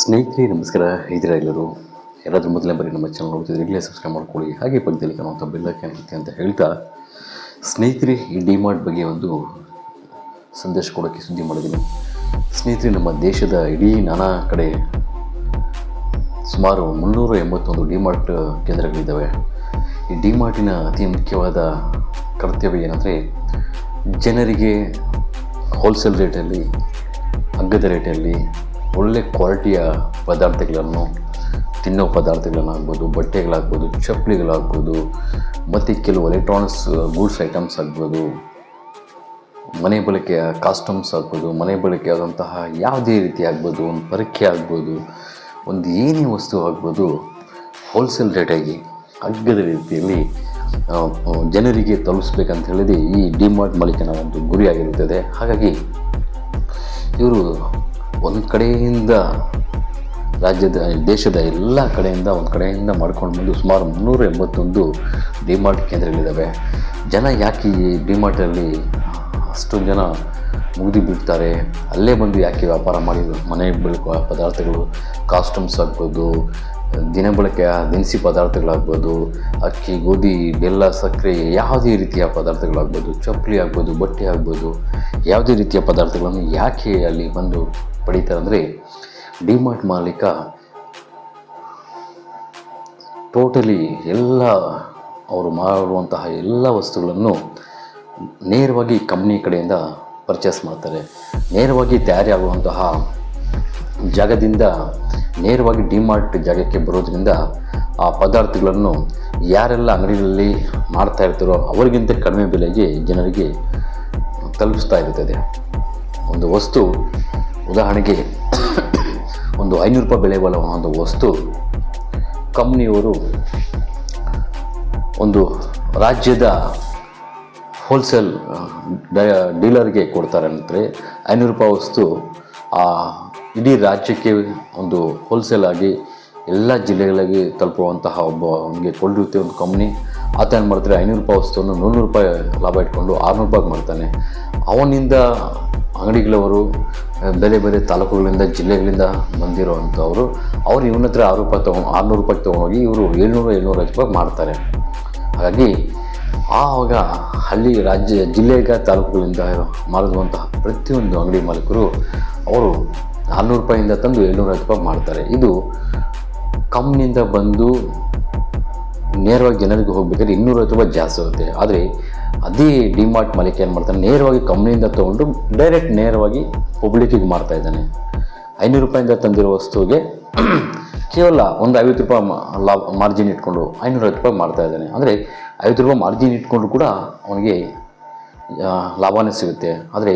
ಸ್ನೇಹಿತರೆ, ನಮಸ್ಕಾರ. ಇದ್ದೀರಾ ಎಲ್ಲರೂ? ಯಾರಾದರೂ ಮೊದಲನೇ ಬಾರಿ ನಮ್ಮ ಚಾನಲ್ ನೋಡ್ತಿದ್ರೆ ಈಗಲೇ ಸಬ್ಸ್ಕ್ರೈಬ್ ಮಾಡ್ಕೊಳ್ಳಿ. ಹಾಗೆ ಪಕ್ಕದಲ್ಲಿ ಕಾಣುವಂಥ ಬೆಲ್ಲಕ್ಕೆ ಐತೆ ಅಂತ ಹೇಳ್ತಾ, ಸ್ನೇಹಿತರೆ, ಈ ಡಿಮಾರ್ಟ್ ಬಗ್ಗೆ ಒಂದು ಸಂದೇಶ ಕೊಡೋಕ್ಕೆ ಸುದ್ದಿ ಮಾಡಿದ್ದೀನಿ. ಸ್ನೇಹಿತರೆ, ನಮ್ಮ ದೇಶದ ಇಡೀ ನಾನಾ ಕಡೆ ಸುಮಾರು ಮುನ್ನೂರ ಎಂಬತ್ತೊಂದು ಡಿಮಾರ್ಟ್ ಕೇಂದ್ರಗಳಿದ್ದಾವೆ. ಈ ಡಿಮಾರ್ಟಿನ ಅತಿ ಮುಖ್ಯವಾದ ಕರ್ತವ್ಯ ಏನಂದರೆ, ಜನರಿಗೆ ಹೋಲ್ಸೇಲ್ ರೇಟಲ್ಲಿ ಅಗ್ಗದ ರೇಟಲ್ಲಿ ಒಳ್ಳೆ ಕ್ವಾಲಿಟಿಯ ಪದಾರ್ಥಗಳನ್ನು, ತಿನ್ನೋ ಪದಾರ್ಥಗಳನ್ನಾಗ್ಬೋದು, ಬಟ್ಟೆಗಳಾಗ್ಬೋದು, ಚಪ್ಪಲಿಗಳಾಗ್ಬೋದು, ಮತ್ತು ಕೆಲವು ಎಲೆಕ್ಟ್ರಾನಿಕ್ಸ್ ಗೂಡ್ಸ್ ಐಟಮ್ಸ್ ಆಗ್ಬೋದು, ಮನೆ ಬಳಕೆಯ ಕಾಸ್ಟ್ಯೂಮ್ಸ್ ಆಗ್ಬೋದು, ಮನೆ ಬಳಕೆಯಾದಂತಹ ಯಾವುದೇ ರೀತಿ ಆಗ್ಬೋದು, ಒಂದು ಪರಕೆ ಆಗ್ಬೋದು, ಒಂದು ಏನೇ ವಸ್ತು ಆಗ್ಬೋದು ಹೋಲ್ಸೇಲ್ ರೇಟಾಗಿ ಅಗ್ಗದ ರೀತಿಯಲ್ಲಿ ಜನರಿಗೆ ತಲುಪಿಸ್ಬೇಕಂತ ಹೇಳಿದ್ರೆ ಈ ಡಿಮಾರ್ಟ್ ಮಾಲೀಕನ ಒಂದು ಗುರಿಯಾಗಿರುತ್ತದೆ ಹಾಗಾಗಿ ಇವರು ಒಂದು ಕಡೆಯಿಂದ ರಾಜ್ಯದ, ದೇಶದ ಎಲ್ಲ ಕಡೆಯಿಂದ, ಒಂದು ಕಡೆಯಿಂದ ಮಾಡ್ಕೊಂಡು ಬಂದು ಸುಮಾರು ಮುನ್ನೂರ ಎಂಬತ್ತೊಂದು ಡಿಮಾರ್ಟ್ ಕೇಂದ್ರಗಳಿದ್ದಾವೆ ಜನ ಯಾಕೆ ಈ ಡಿಮಾರ್ಟಲ್ಲಿ ಅಷ್ಟೊಂದು ಜನ ಮುಗಿದು ಬಿಡ್ತಾರೆ? ಅಲ್ಲೇ ಬಂದು ಯಾಕೆ ವ್ಯಾಪಾರ ಮಾಡಿ ಮನೆ ಬಳಕೆ ಪದಾರ್ಥಗಳು ಕಾಸ್ಟ್ಯೂಮ್ಸ್ ಆಗ್ಬೋದು ದಿನಬಳಕೆಯ ದಿನಸಿ ಪದಾರ್ಥಗಳಾಗ್ಬೋದು, ಅಕ್ಕಿ, ಗೋಧಿ, ಬೆಲ್ಲ, ಸಕ್ಕರೆ, ಯಾವುದೇ ರೀತಿಯ ಪದಾರ್ಥಗಳಾಗ್ಬೋದು, ಚಪ್ಪಲಿ ಆಗ್ಬೋದು, ಬಟ್ಟೆ ಆಗ್ಬೋದು ಯಾವುದೇ ರೀತಿಯ ಪದಾರ್ಥಗಳನ್ನು ಯಾಕೆ ಅಲ್ಲಿ ಬಂದು ಪಡೀತಾರೆ ಅಂದರೆ ಡಿಮಾರ್ಟ್ ಮಾಲೀಕ ಟೋಟಲಿ ಎಲ್ಲ ಅವರು ಮಾಡುವಂತಹ ಎಲ್ಲ ವಸ್ತುಗಳನ್ನು ನೇರವಾಗಿ ಕಂಪ್ನಿ ಕಡೆಯಿಂದ ಪರ್ಚೇಸ್ ಮಾಡ್ತಾರೆ. ನೇರವಾಗಿ ತಯಾರಿಯಾಗುವಂತಹ ಜಾಗದಿಂದ, ನೇರವಾಗಿ ಡಿಮಾರ್ಟ್ ಜಾಗಕ್ಕೆ ಬರೋದರಿಂದ ಆ ಪದಾರ್ಥಗಳನ್ನು ಯಾರೆಲ್ಲ ಅಂಗಡಿಗಳಲ್ಲಿ ಮಾಡ್ತಾ ಇರ್ತಾರೋ ಅವರಿಗಿಂತ ಕಡಿಮೆ ಬೆಲೆಗೆ ಜನರಿಗೆ ತಲುಪಿಸ್ತಾ ಇರುತ್ತದೆ ಒಂದು ವಸ್ತು, ಉದಾಹರಣೆಗೆ ಒಂದು ಐನೂರು ರೂಪಾಯಿ ಬೆಲೆ ಬಲ್ಲ ಒಂದು ವಸ್ತು, ಕಂಪ್ನಿಯವರು ಒಂದು ರಾಜ್ಯದ ಹೋಲ್ಸೇಲ್ ಡೀಲರ್ಗೆ ಕೊಡ್ತಾರೆ ಅಂದರೆ ಐನೂರು ರೂಪಾಯಿ ವಸ್ತು, ಆ, ಇಡೀ ರಾಜ್ಯಕ್ಕೆ ಒಂದು ಹೋಲ್ಸೇಲ್ ಆಗಿ ಎಲ್ಲ ಜಿಲ್ಲೆಗಳಿಗೆ ತಲುಪುವಂತಹ ಒಬ್ಬ ಅವನಿಗೆ ಕೊಂಡಿರುತ್ತೆ ಒಂದು ಕಂಪ್ನಿ ಆತ ಏನು ಮಾಡ್ತಾರೆ ಐನೂರು ರೂಪಾಯಿ ವಸ್ತುವನ್ನು ನೂರು ರೂಪಾಯಿ ಲಾಭ ಇಟ್ಕೊಂಡು ಆರುನೂರು ರೂಪಾಯಿಗೆ ಮಾಡ್ತಾನೆ ಅವನಿಂದ ಅಂಗಡಿಗಳವರು, ಬೇರೆ ಬೇರೆ ತಾಲೂಕುಗಳಿಂದ, ಜಿಲ್ಲೆಗಳಿಂದ ಬಂದಿರುವಂಥವರು, ಅವರು ಇವನ ಹತ್ರ ಆರು ರೂಪಾಯಿ ತೊಗೊಂಡು, ಆರುನೂರು ರೂಪಾಯಿ ತೊಗೊಂಡೋಗಿ ಇವರು ಏಳ್ನೂರು, ಏಳ್ನೂರ ರೂಪಾಯಿ ಮಾಡ್ತಾರೆ ಹಾಗಾಗಿ ಆವಾಗ ಹಳ್ಳಿ ರಾಜ್ಯ, ಜಿಲ್ಲೆಗ, ತಾಲೂಕುಗಳಿಂದ ಮಾರುವಂತಹ ಪ್ರತಿಯೊಂದು ಅಂಗಡಿ ಮಾಲೀಕರು ಅವರು ನಾನ್ನೂರು ರೂಪಾಯಿಂದ ತಂದು ಏಳ್ನೂರ ರೂಪಾಯಿ ಮಾಡ್ತಾರೆ ಇದು ಕಂಪ್ನಿಯಿಂದ ಬಂದು ನೇರವಾಗಿ ಜನರಿಗೆ ಹೋಗ್ಬೇಕಾದ್ರೆ ಇನ್ನೂರೈವತ್ತು ರೂಪಾಯಿ ಜಾಸ್ತಿ ಆಗುತ್ತೆ. ಆದರೆ ಅದೇ ಡಿಮಾರ್ಟ್ ಮಾಲೀಕ ಏನು ಮಾಡ್ತಾನೆ ನೇರವಾಗಿ ಕಂಪ್ನಿಯಿಂದ ತೊಗೊಂಡು ಡೈರೆಕ್ಟ್ ನೇರವಾಗಿ ಪಬ್ಲಿಕ್ಕಿಗೆ ಮಾರ್ತಾ ಇದ್ದಾನೆ. ಐನೂರು ರೂಪಾಯಿಂದ ತಂದಿರೋ ವಸ್ತುವಿಗೆ ಕೇವಲ ಒಂದು ಐವತ್ತು ರೂಪಾಯಿ ಲಾಭ ಮಾರ್ಜಿನ್ ಇಟ್ಕೊಂಡು ಐನೂರೈವತ್ತು ರೂಪಾಯಿ ಮಾರ್ತಾ ಇದ್ದಾನೆ. ಅಂದರೆ ಐವತ್ತು ರೂಪಾಯಿ ಮಾರ್ಜಿನ್ ಇಟ್ಕೊಂಡು ಕೂಡ ಅವನಿಗೆ ಲಾಭನೇ ಸಿಗುತ್ತೆ. ಆದರೆ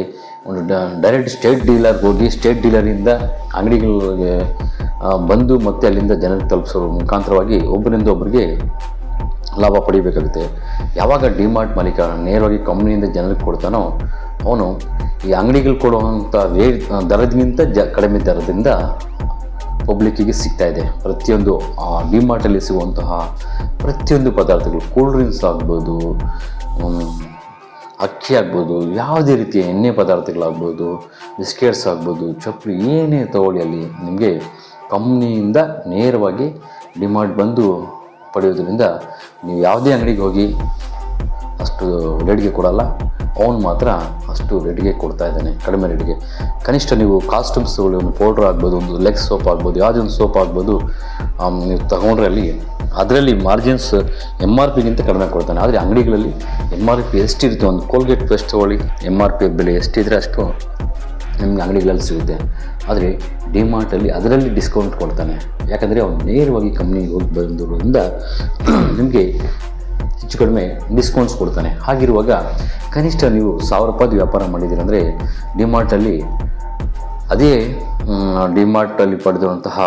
ಒಂದು ಡೈರೆಕ್ಟ್ ಸ್ಟೇಟ್ ಡೀಲರ್ಗೆ ಹೋಗಿ ಸ್ಟೇಟ್ ಡೀಲರಿಂದ ಅಂಗಡಿಗಳಿಗೆ ಬಂದು ಮತ್ತೆ ಅಲ್ಲಿಂದ ಜನರಿಗೆ ತಲುಪಿಸೋ ಮುಖಾಂತರವಾಗಿ ಒಬ್ಬರಿಂದ ಒಬ್ಬರಿಗೆ ಲಾಭ ಪಡಿಬೇಕಾಗುತ್ತೆ. ಯಾವಾಗ ಡಿಮಾರ್ಟ್ ಮಾಲೀಕ ನೇರವಾಗಿ ಕಂಪ್ನಿಯಿಂದ ಜನರಿಗೆ ಕೊಡ್ತಾನೋ ಅವನು ಈ ಅಂಗಡಿಗಳು ಕೊಡುವಂಥ ರೇ ದರದಿಂದ ಜ, ಕಡಿಮೆ ದರದಿಂದ ಪಬ್ಲಿಕ್ಕಿಗೆ ಸಿಗ್ತಾ ಇದೆ. ಪ್ರತಿಯೊಂದು, ಆ ಡಿಮಾರ್ಟಲ್ಲಿ ಸಿಗುವಂತಹ ಪ್ರತಿಯೊಂದು ಪದಾರ್ಥಗಳು ಕೂಲ್ ಡ್ರಿಂಕ್ಸ್ ಆಗ್ಬೋದು ಅಕ್ಕಿ ಆಗ್ಬೋದು, ಯಾವುದೇ ರೀತಿಯ ಎಣ್ಣೆ ಪದಾರ್ಥಗಳಾಗ್ಬೋದು, ಬಿಸ್ಕೆಟ್ಸ್ ಆಗ್ಬೋದು, ಚಪ್ಪಲಿ ಏನೇ ತಗೊಳ್ಳಿ ಅಲ್ಲಿ ನಿಮಗೆ ಕಂಪ್ನಿಯಿಂದ ನೇರವಾಗಿ ಡಿಮಾರ್ಟ್ ಬಂದು ಪಡೆಯೋದ್ರಿಂದ ನೀವು ಯಾವುದೇ ಅಂಗಡಿಗೆ ಹೋಗಿ ಅಷ್ಟು ರೇಟ್ಗೆ ಕೊಡಲ್ಲ. ಅವನು ಮಾತ್ರ ಅಷ್ಟು ರೇಟ್ಗೆ ಕೊಡ್ತಾ ಇದ್ದಾನೆ, ಕಡಿಮೆ ರೇಟ್ಗೆ. ಕನಿಷ್ಠ ನೀವು ಕಾಸ್ಟ್ಯೂಮ್ಸ್ಗಳು ಒಂದು ಪೌಡ್ರ್ ಆಗ್ಬೋದು, ಒಂದು ಲೆಗ್ ಸೋಪ್ ಆಗ್ಬೋದು, ಯಾವುದೇ ಒಂದು ಸೋಪ್ ಆಗ್ಬೋದು ನೀವು ತಗೊಂಡ್ರೆ ಅಲ್ಲಿ, ಅದರಲ್ಲಿ ಮಾರ್ಜಿನ್ಸ್ ಎಂ ಆರ್ ಪಿಗಿಂತ ಕಡಿಮೆ ಕೊಡ್ತಾನೆ. ಆದರೆ ಅಂಗಡಿಗಳಲ್ಲಿ ಎಂ ಆರ್ ಪಿ ಎಷ್ಟಿರುತ್ತೆ? ಒಂದು ಕೋಲ್ಗೇಟ್ ಪೇಸ್ಟ್ ತೊಗೊಳ್ಳಿ ಎಂ ಆರ್ ಪಿ ಬೆಲೆ ಎಷ್ಟಿದ್ರೆ ಅಷ್ಟು ನಿಮ್ಗೆ ಅಂಗಡಿಗಳಲ್ಲಿ ಸಿಗುತ್ತೆ. ಆದರೆ ಡಿಮಾರ್ಟಲ್ಲಿ ಅದರಲ್ಲಿ ಡಿಸ್ಕೌಂಟ್ ಕೊಡ್ತಾನೆ. ಯಾಕಂದರೆ ಅವ್ನು ನೇರವಾಗಿ ಕಂಪ್ನಿಗೆ ಹೋಗಿ ಬಂದಿರೋದ್ರಿಂದ ನಿಮಗೆ ಹೆಚ್ಚು ಕಡಿಮೆ ಡಿಸ್ಕೌಂಟ್ಸ್ ಕೊಡ್ತಾನೆ. ಹಾಗಿರುವಾಗ ಕನಿಷ್ಠ ನೀವು ಸಾವಿರ ರೂಪಾಯಿ ವ್ಯಾಪಾರ ಮಾಡಿದ್ದೀರಂದರೆ ಡಿಮಾರ್ಟಲ್ಲಿ ಅದೇ ಡಿಮಾರ್ಟಲ್ಲಿ ಪಡೆದಿರುವಂತಹ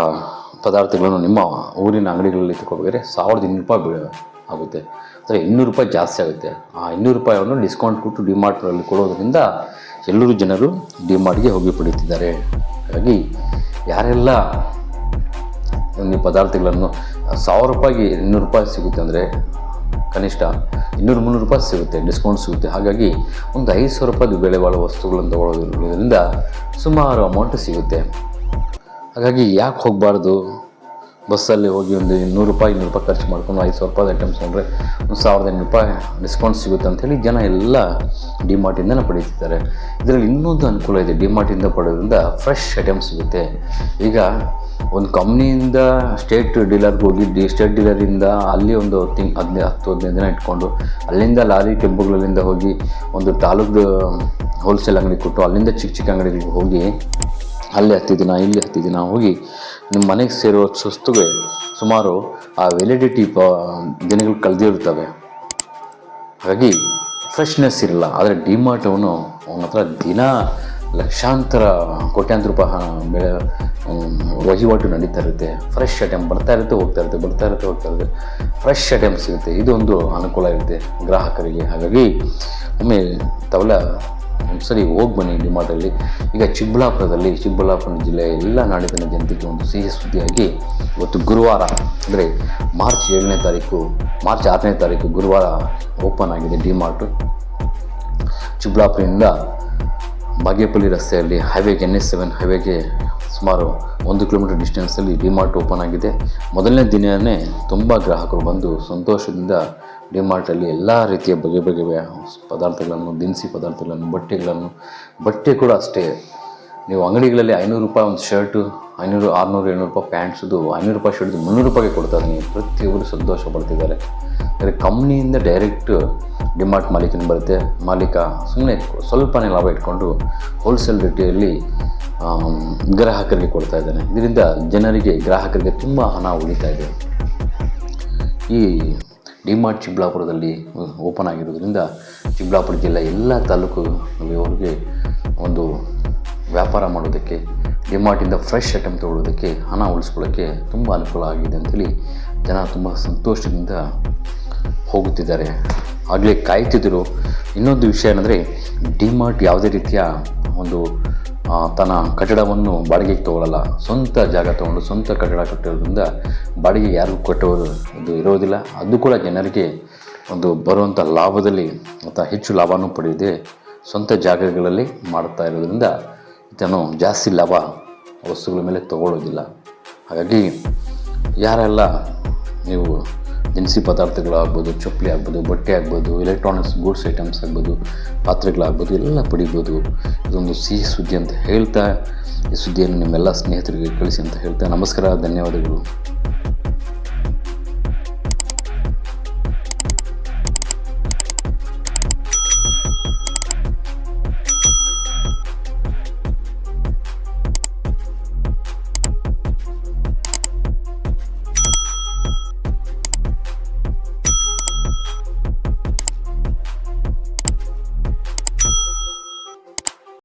ಪದಾರ್ಥಗಳನ್ನು ನಿಮ್ಮ ಊರಿನ ಅಂಗಡಿಗಳಲ್ಲಿ ತಗೋಬೇಕಾದ್ರೆ ಸಾವಿರದ ಇನ್ನೂರು ರೂಪಾಯಿ ಬೀಳ ಆಗುತ್ತೆ. ಅಂದರೆ ಇನ್ನೂರು ರೂಪಾಯಿ ಜಾಸ್ತಿ ಆಗುತ್ತೆ. ಆ ಇನ್ನೂರು ರೂಪಾಯಿಯನ್ನು ಡಿಸ್ಕೌಂಟ್ ಕೊಟ್ಟು ಡಿಮಾರ್ಟ್ನಲ್ಲಿ ಕೊಡೋದ್ರಿಂದ ಎಲ್ಲರೂ ಜನರು ಡಿಮಾರ್ಟ್ಗೆ ಹೋಗಿ ಪಡೆಯುತ್ತಿದ್ದಾರೆ. ಹಾಗಾಗಿ ಯಾರೆಲ್ಲ ಈ ಪದಾರ್ಥಗಳನ್ನು ಸಾವಿರ ರೂಪಾಯಿಗೆ ಇನ್ನೂರು ರೂಪಾಯಿ ಸಿಗುತ್ತೆ ಅಂದರೆ ಕನಿಷ್ಠ ಇನ್ನೂರು ಮುನ್ನೂರು ರೂಪಾಯಿ ಸಿಗುತ್ತೆ, ಡಿಸ್ಕೌಂಟ್ ಸಿಗುತ್ತೆ. ಹಾಗಾಗಿ ಒಂದು ಐದು ಸಾವಿರ ರೂಪಾಯಿ ಬೆಲೆ ಬಾಳುವ ವಸ್ತುಗಳನ್ನು ತಗೊಳ್ಳೋದ್ರಿಂದ ಸುಮಾರು ಅಮೌಂಟ್ ಸಿಗುತ್ತೆ. ಹಾಗಾಗಿ ಯಾಕೆ ಹೋಗಬಾರ್ದು? ಬಸ್ಸಲ್ಲಿ ಹೋಗಿ ಒಂದು ಇನ್ನೂರು ರೂಪಾಯಿ ಇನ್ನೂರು ರೂಪಾಯಿ ಖರ್ಚು ಮಾಡ್ಕೊಂಡು ಐದು ಸಾವಿರ ರೂಪಾಯಿ ಐಟಮ್ಸ್ ಅಂದರೆ ಒಂದು ಸಾವಿರದ ಐನೂರು ರೂಪಾಯಿ ಡಿಸ್ಕೌಂಟ್ ಸಿಗುತ್ತೆ ಅಂಥೇಳಿ ಜನ ಎಲ್ಲ ಡಿಮಾರ್ಟಿಂದನೇ ಪಡೀತಿದ್ದಾರೆ ಇದರಲ್ಲಿ ಇನ್ನೊಂದು ಅನುಕೂಲ ಇದೆ. ಡಿಮಾರ್ಟಿಂದ ಪಡೋದ್ರಿಂದ ಫ್ರೆಶ್ ಐಟಮ್ಸ್ ಸಿಗುತ್ತೆ. ಈಗ ಒಂದು ಕಂಪ್ನಿಯಿಂದ ಸ್ಟೇಟ್ ಡೀಲರ್ಗೆ ಹೋಗಿ ಡಿ ಸ್ಟೇಟ್ ಡೀಲರಿಂದ ಅಲ್ಲಿ ಒಂದು ತಿಂಗ್ ಹದಿನೈದು ಹತ್ತು, ಹದಿನೈದು ದಿನ ಇಟ್ಕೊಂಡು ಅಲ್ಲಿಂದ ಲಾರಿ ಟೆಂಪೋಗಳಿಂದ ಹೋಗಿ ಒಂದು ತಾಲೂಕು ಹೋಲ್ಸೇಲ್ ಅಂಗಡಿ ಕೊಟ್ಟು ಅಲ್ಲಿಂದ ಚಿಕ್ಕ ಚಿಕ್ಕ ಅಂಗಡಿಗಳಿಗೆ ಹೋಗಿ ಅಲ್ಲಿ ಹತ್ತು ದಿನ ಇಲ್ಲಿ ಹತ್ತು ದಿನ ಹೋಗಿ ನಿಮ್ಮ ಮನೆಗೆ ಸೇರೋ ಸುಸ್ತುಗೆ ಸುಮಾರು ಆ ವ್ಯಾಲಿಡಿಟಿ ಪ, ದಿನಗಳು ಕಳೆದಿರ್ತವೆ ಹಾಗಾಗಿ ಫ್ರೆಶ್ನೆಸ್ ಇರಲ್ಲ, ಆದರೆ ಡಿಮಾರ್ಟ್ ಅವನು ಅವನ ಹತ್ರ ದಿನ ಲಕ್ಷಾಂತರ ಕೋಟ್ಯಾಂತರ ರೂಪಾಯಿ, ಬೆಳೆ ವಹಿವಾಟು ನಡೀತಾ ಇರುತ್ತೆ. ಫ್ರೆಶ್ ಐಟಮ್ ಬರ್ತಾ ಇರುತ್ತೆ, ಹೋಗ್ತಾ ಇರುತ್ತೆ, ಬರ್ತಾ ಇರುತ್ತೆ, ಹೋಗ್ತಾ ಇರುತ್ತೆ. ಫ್ರೆಶ್ ಐಟಮ್ ಸಿಗುತ್ತೆ ಇದೊಂದು ಅನುಕೂಲ ಇರುತ್ತೆ ಗ್ರಾಹಕರಿಗೆ. ಹಾಗಾಗಿ ಒಮ್ಮೆ ತಾವೆಲ್ಲ ಸರಿ ಹೋಗಿ ಬನ್ನಿ ಡಿಮಾರ್ಟಲ್ಲಿ ಈಗ ಚಿಕ್ಕಬಳ್ಳಾಪುರದಲ್ಲಿ, ಚಿಕ್ಕಬಳ್ಳಾಪುರ ಜಿಲ್ಲೆಯ ಎಲ್ಲ ನಾಡಿನ ಜನತೆಗೆ ಒಂದು ಸಿಹಿ ಸುದ್ದಿಯಾಗಿ ಇವತ್ತು ಗುರುವಾರ, ಅಂದರೆ ಮಾರ್ಚ್ ಏಳನೇ ತಾರೀಕು, ಮಾರ್ಚ್ ಆರನೇ ತಾರೀಕು ಗುರುವಾರ ಓಪನ್ ಆಗಿದೆ ಡಿಮಾರ್ಟು ಚಿಕ್ಕಬಳ್ಳಾಪುರದಿಂದ ಬಾಗೇಪಲ್ಲಿ ರಸ್ತೆಯಲ್ಲಿ ಹೈವೇಗೆ, ಎನ್ ಎಸ್ ಸೆವೆನ್ ಹೈವೇಗೆ ಸುಮಾರು ಒಂದು ಕಿಲೋಮೀಟರ್ ಡಿಸ್ಟೆನ್ಸಲ್ಲಿ ಡಿಮಾರ್ಟ್ ಓಪನ್ ಆಗಿದೆ. ಮೊದಲನೇ ದಿನವೇ ತುಂಬ ಗ್ರಾಹಕರು ಬಂದು ಸಂತೋಷದಿಂದ ಡಿಮಾರ್ಟಲ್ಲಿ ಎಲ್ಲ ರೀತಿಯ ಬಗೆ ಬಗೆಯ ಪದಾರ್ಥಗಳನ್ನು, ದಿನಸಿ ಪದಾರ್ಥಗಳನ್ನು, ಬಟ್ಟೆಗಳನ್ನು, ಬಟ್ಟೆ ಕೂಡ ಅಷ್ಟೇ. ನೀವು ಅಂಗಡಿಗಳಲ್ಲಿ ಐನೂರು ರೂಪಾಯಿ ಒಂದು ಶರ್ಟು, ಐನೂರು, ಆರುನೂರು, ಏಳ್ನೂರು ರೂಪಾಯಿ ಪ್ಯಾಂಟ್ಸ್ದು, ಐನೂರು ರೂಪಾಯಿ ಶರ್ಟ್ದು ಮುನ್ನೂರು ರೂಪಾಯಿಗೆ ಕೊಡ್ತಾರೆ. ನೀವು ಪ್ರತಿಯೊಬ್ಬರು ಸಂತೋಷ ಪಡ್ತಿದ್ದಾರೆ. ಅಂದರೆ ಕಂಪ್ನಿಯಿಂದ ಡೈರೆಕ್ಟ್ ಡಿಮಾರ್ಟ್ ಮಾಲೀಕನ ಬರುತ್ತೆ. ಮಾಲೀಕ ಸುಮ್ಮನೆ ಸ್ವಲ್ಪನೇ ಲಾಭ ಇಟ್ಕೊಂಡು ಹೋಲ್ಸೇಲ್ ರೇಟಲ್ಲಿ ಗ್ರಾಹಕರಿಗೆ ಕೊಡ್ತಾ ಇದ್ದಾನೆ. ಇದರಿಂದ ಜನರಿಗೆ, ಗ್ರಾಹಕರಿಗೆ ತುಂಬ ಹಣ ಉಳಿತಾ ಇದೆ. ಈ ಡಿಮಾರ್ಟ್ ಚಿಕ್ಕಬಳ್ಳಾಪುರದಲ್ಲಿ ಓಪನ್ ಆಗಿರೋದ್ರಿಂದ ಚಿಕ್ಕಬಳ್ಳಾಪುರ ಜಿಲ್ಲೆ ಎಲ್ಲ ತಾಲೂಕುಗಳಿಗೆ ಒಂದು ವ್ಯಾಪಾರ ಮಾಡೋದಕ್ಕೆ ಡಿಮಾರ್ಟಿಂದ ಫ್ರೆಶ್ ಐಟಮ್ ತೊಗೊಳ್ಳೋದಕ್ಕೆ ಹಣ ಉಳಿಸ್ಕೊಳ್ಳೋಕ್ಕೆ ತುಂಬ ಅನುಕೂಲ ಆಗಿದೆ ಅಂತೇಳಿ ಜನ ತುಂಬ ಸಂತೋಷದಿಂದ ಹೋಗುತ್ತಿದ್ದಾರೆ. ಆಗಲೇ ಕಾಯ್ತಿದ್ದರು ಇನ್ನೊಂದು ವಿಷಯ ಏನಂದರೆ ಡಿಮಾರ್ಟ್ ಯಾವುದೇ ರೀತಿಯ ಒಂದು ತನ್ನ ಕಟ್ಟಡವನ್ನು ಬಾಡಿಗೆಗೆ ತಗೊಳ್ಳಲ್ಲ, ಸ್ವಂತ ಜಾಗ ತೊಗೊಂಡು ಸ್ವಂತ ಕಟ್ಟಡ ಕಟ್ಟಿರೋದ್ರಿಂದ ಬಾಡಿಗೆ ಯಾರಿಗೂ ಕಟ್ಟೋದು ಇದು ಇರೋದಿಲ್ಲ. ಅದು ಕೂಡ ಜನರಿಗೆ ಒಂದು ಬರುವಂಥ ಲಾಭದಲ್ಲಿ ಅಥವಾ ಹೆಚ್ಚು ಲಾಭನೂ ಪಡೆಯದೆ ಸ್ವಂತ ಜಾಗಗಳಲ್ಲಿ ಮಾಡ್ತಾ ಇರೋದ್ರಿಂದ ಇದನ್ನು ಜಾಸ್ತಿ ಲಾಭ ವಸ್ತುಗಳ ಮೇಲೆ ತಗೊಳ್ಳೋದಿಲ್ಲ. ಹಾಗಾಗಿ ಯಾರೆಲ್ಲ ನೀವು ದಿನಸಿ ಪದಾರ್ಥಗಳಾಗ್ಬೋದು, ಚಪ್ಪಲಿ ಆಗ್ಬೋದು, ಬಟ್ಟೆ ಆಗ್ಬೋದು ಎಲೆಕ್ಟ್ರಾನಿಕ್ಸ್ ಗೂಡ್ಸ್ ಐಟಮ್ಸ್ ಆಗ್ಬೋದು, ಪಾತ್ರೆಗಳಾಗ್ಬೋದು, ಎಲ್ಲ ಪಡಿಬೋದು ಇದೊಂದು ಸಿಹಿ ಸುದ್ದಿ ಅಂತ ಹೇಳ್ತಾ ಈ ಸುದ್ದಿಯನ್ನು ನಿಮ್ಮೆಲ್ಲ ಸ್ನೇಹಿತರಿಗೆ ಕಳಿಸಿ ಅಂತ ಹೇಳ್ತಾ ನಮಸ್ಕಾರ ಧನ್ಯವಾದಗಳು.